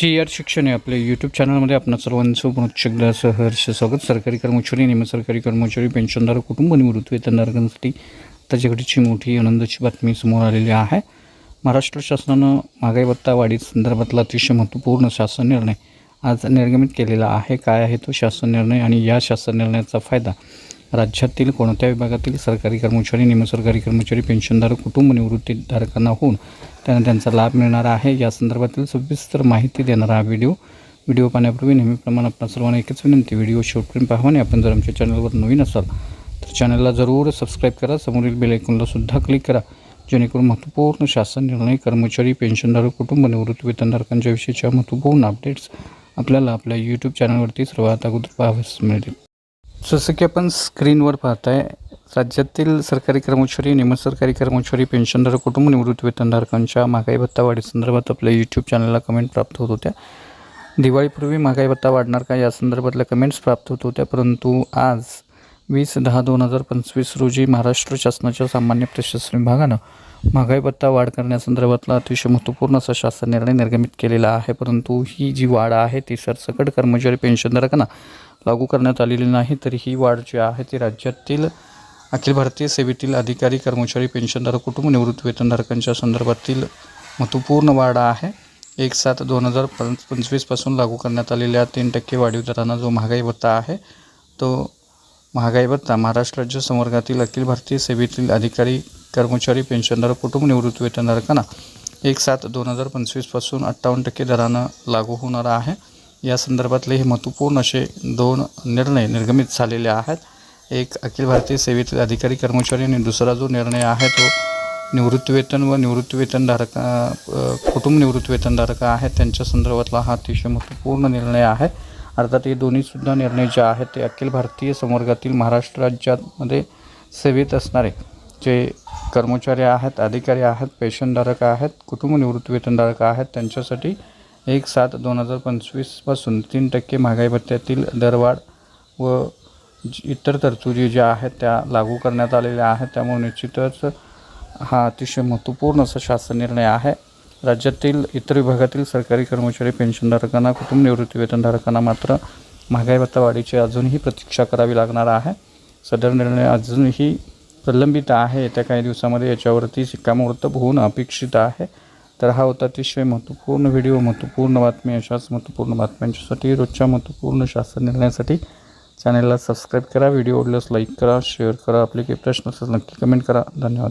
जी R शिक्षण आहे आपल्या यूट्यूब चॅनलमध्ये आपण सर्वांचं पुनश्च सहर्ष स्वागत. सरकारी कर्मचारी निमसरकारी कर्मचारी पेन्शनधारक कुटुंब निवृत्त वेतनधारकांसाठी त्याच्याकडची मोठी आनंदाची बातमी समोर आलेली आहे. महाराष्ट्र शासनानं महागाई भत्ता वाढी संदर्भातला अतिशय महत्त्वपूर्ण शासन निर्णय आज निर्गमित केलेला आहे. काय आहे तो शासन निर्णय आणि या शासन निर्णयाचा फायदा? राज्यातील कोणत्या विभागातील सरकारी कर्मचारी निमसरकारी कर्मचारी पेन्शनधारक कुटुंब निवृत्तीधारकांना होऊन त्यांना त्यांचा लाभ मिळणार आहे? या संदर्भातील सविस्तर माहिती देणारा हा व्हिडिओ. व्हिडिओ पाहण्यापूर्वी नेहमीप्रमाणे आपण सर्वांना एकच विनंती व्हिडिओ शेवटपर्यंत पाहावा आणि आपण जर आमच्या चॅनलवर नवीन असाल तर चॅनलला जरूर सबस्क्राईब करा. समोरील बेल आयकॉनला सुद्धा क्लिक करा. जेणेकरून महत्त्वपूर्ण शासन निर्णय कर्मचारी पेन्शनधारक कुटुंब निवृत्ती वेतनधारकांच्या विषयीच्या महत्त्वपूर्ण अपडेट्स आपल्याला आपल्या यूट्यूब चॅनलवरती सर्वात अगोदर पाहाव्यास मिळतील. जसं की आपण स्क्रीनवर पाहताय राज्यातील सरकारी कर्मचारी निमसरकारी कर्मचारी पेन्शनधारक कुटुंब निवृत्ती वेतनधारकांच्या महागाई भत्ता वाढीसंदर्भात आपल्या यूट्यूब चॅनलला कमेंट प्राप्त होत होत्या. दिवाळीपूर्वी महागाई भत्ता वाढणार का या संदर्भातल्या कमेंट्स प्राप्त होत होत्या परंतु आज वीस दहा दोन हजार पंचवीस रोजी महाराष्ट्र शासनाच्या सामान्य प्रशासन विभागानं महागाई भत्ता वाढ करण्यासंदर्भातला अतिशय महत्त्वपूर्ण असा शासन निर्णय निर्गमित केलेला आहे परंतु ही जी वाढ आहे ती सरसकट कर्मचारी पेन्शनधारकांना लागू करण्यात आलेली नाही तर ही वाढ जी आहे ती राज्यातील अखिल भारतीय सेवेतील अधिकारी कर्मचारी पेन्शनधारक कुटुंब निवृत्त वेतनधारकांच्या संदर्भातील महत्त्वपूर्ण वाढ आहे. एक सात दोन हजार पं पंचवीसपासून लागू करण्यात आलेल्या तीन टक्के वाढीव दरांना जो महागाई भत्ता आहे तो महागाई भत्ता महाराष्ट्र राज्य संवर्गातील अखिल भारतीय सेवेतील अधिकारी कर्मचारी पेन्शनधारक कुटुंब निवृत्त वेतनधारकांना एक सात दोन हजार पंचवीसपासून अठ्ठावन्न टक्के दरानं लागू होणार आहे. या संदर्भातले हे महत्त्वपूर्ण असे दोन निर्णय निर्गमित झालेले आहेत. एक अखिल भारतीय सेवेतील अधिकारी कर्मचारी आणि दुसरा जो निर्णय आहे तो निवृत्तीवेतन व निवृत्तीवेतनधारक कुटुंब निवृत्तीवेतनधारक आहेत त्यांच्या संदर्भातला हा अतिशय महत्त्वपूर्ण निर्णय आहे. अर्थात हे दोन्हीसुद्धा निर्णय जे आहेत ते अखिल भारतीय संवर्गातील महाराष्ट्र राज्यामध्ये सेवेत असणारे जे कर्मचारी आहेत अधिकारी आहेत पेन्शनधारक आहेत कुटुंब निवृत्तीवेतनधारक आहेत त्यांच्यासाठी एक सात दोन हजार पंचवीसपासून तीन टक्के महागाई भत्त्यातील दरवाढ व इतर तरतुदी ज्या आहेत त्या लागू करण्यात आलेल्या आहेत. त्यामुळे निश्चितच हा अतिशय महत्त्वपूर्ण असा शासन निर्णय आहे. राज्यातील इतर विभागातील सरकारी कर्मचारी पेन्शनधारकांना कुटुंब निवृत्ती वेतनधारकांना मात्र महागाई भत्ता वाढीची अजूनही प्रतीक्षा करावी लागणार आहे. सदर निर्णय अजूनही प्रलंबित आहे. येत्या काही दिवसामध्ये याच्यावरती शिक्कामोर्तब होऊन अपेक्षित आहे. तर हा होता अतिशय महत्त्वपूर्ण व्हिडिओ महत्त्वपूर्ण बातमी अशाच महत्त्वपूर्ण बातम्यांच्यासाठी रोजच्या महत्त्वपूर्ण शासन निर्णयासाठी चॅनलला सबस्क्राईब करा. व्हिडिओ आवडल्यास लाईक करा शेअर करा. आपले काही प्रश्न असल्यास नक्की कमेंट करा. धन्यवाद.